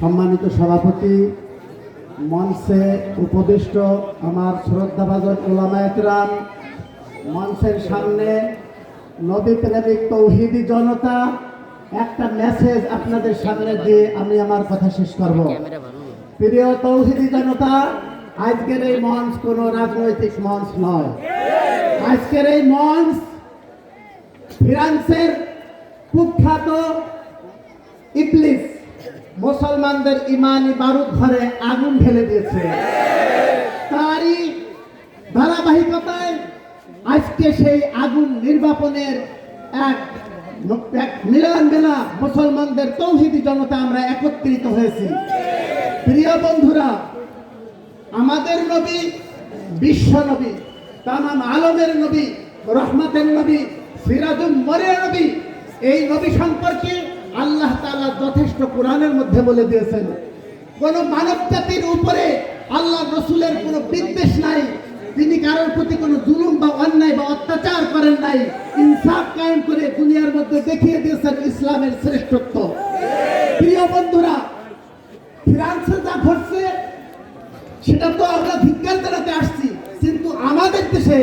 সম্মানিত সভাপতি, মঞ্চে উপবিষ্ট আমার শ্রদ্ধাভাজন ওলামা একরাম, মঞ্চের সামনে নবী প্রেমিক তৌহিদি জনতা, একটা মেসেজ আপনাদের সামনে দিয়ে আমি আমার কথা শেষ করব। প্রিয় তৌহিদি জনতা আজকের এই মঞ্চ কোনো রাজনৈতিক মঞ্চ নয়। আজকের এই মঞ্চ ফ্রান্সের কুখ্যাত ইবলিস, মুসলমানদের ইমানি বারুদ ঘরে আগুন ঢেলে দিয়েছে। তারই ধারাবাহিকতায় আজকে সেই আগুন নির্বাপনের এক এক মিলন মেলা মুসলমানদের তৌহিদি জনতা আমরা একত্রিত হয়েছি। প্রিয় বন্ধুরা আমাদের নবী, বিশ্ব নবী, তামাম আলমের নবী, রহমতের নবী, সিরাজুল মরের নবী, এই নবী সম্পর্কে আল্লাহ তালা যথেষ্ট কোরআনের মধ্যে বলে দিয়েছেন। কোন মানব জাতির উপরে আল্লাহ রসুলের কোনো বিদ্বেষ নাই, তিনি কারোর প্রতি কোনো জুলুম বা অন্যায় বা অত্যাচার করেন নাই, ইনসাফ কায়েম করে দুনিয়ার মধ্যে দেখিয়ে দিয়েছেন ইসলামের শ্রেষ্ঠত্ব। প্রিয় বন্ধুরা, ফ্রান্সে যা ঘটছে সেটা তো আমরা ধিক্কার জানাতে আসছি, কিন্তু আমাদের দেশে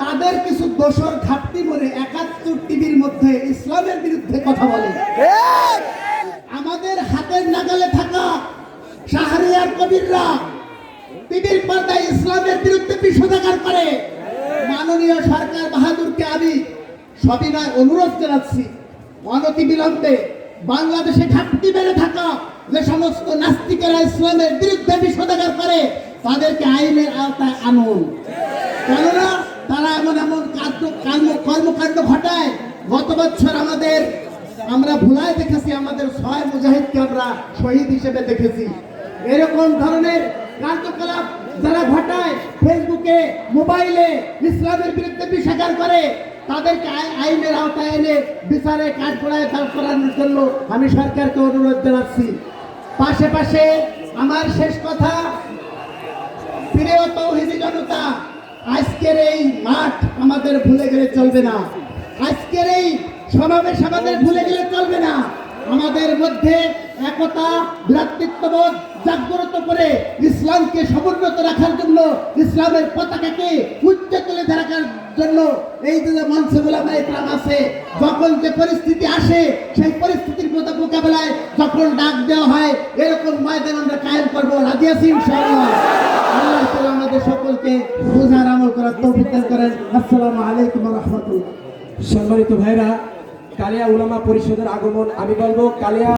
তাদের কিছু দোষর ঘাটতি বলে একাত্তর টিভির মধ্যে ইসলামের বিরুদ্ধে কথা বলে। আমাদের হাতের নাগালে থাকা শাহরিয়ার কবিররা টিভির পর্দায় ইসলামের বিরুদ্ধে বিষোদাগার করে। মাননীয় সরকার বাহাদুরকে আমি সবিনয় অনুরোধ জানাচ্ছি। অনতি বিলম্বে বাংলাদেশে ঘাটতি বেড়ে থাকা যে সমস্ত নাস্তিকেরা ইসলামের বিরুদ্ধে বিষোদাগার করে, তাদেরকে আইনের আওতায় আনুন। কেননা তারা এমন এমন কর্মকাণ্ড ঘটায়। গত বছর আমাদের, আমরা ভুলায় দেখেছি, আমাদের ছয় মুজাহিদকে আমরা শহীদ হিসেবে দেখেছি। এরকম ধরনের কার্যকলাপ যারা ঘটায়, ফেসবুকে, মোবাইলে ইসলামের বিরুদ্ধে বিষাগার করে, তাদেরকে আই- আইনের আওতায় এনে বিচারে কাজ করায় দাঁড় করানোর জন্য আমি সরকারকে অনুরোধ জানাচ্ছি। পাশে পাশে আমার শেষ কথা, প্রিয় তৌহিদি জনতা, আজকের এই মাঠ আমাদের ভুলে গেলে চলবে না। আজকের এই সমাবেশ আমাদের ভুলে গেলে চলবে না। আমাদের মধ্যে একতা, ভ্রাতৃত্ববোধ জাগ্রত করে ইসলামকে সমুন্নত রাখার জন্য, ইসলামের পতাকাকে উচ্চ তুলে রাখার জন্য এই যে মঞ্চে গোলামা ইকরাম আছে, যখন যে পরিস্থিতি আসে, সেই পরিস্থিতির মতো মোকাবেলায় যখন ডাক দেওয়া হয়, এরকম ময়দান আমরা কায়েম করব। রাজি আছি ইনশাআল্লাহ? আল্লাহ আমাদের সকলকে বোঝার আমল করার তৌফিক করেন। আসসালামু আলাইকুম রাহমাতুল্লাহ। সম্মানিত ভাইরা কালিয়া উলামা পরিষদের আগমন আমি বলব কালিয়া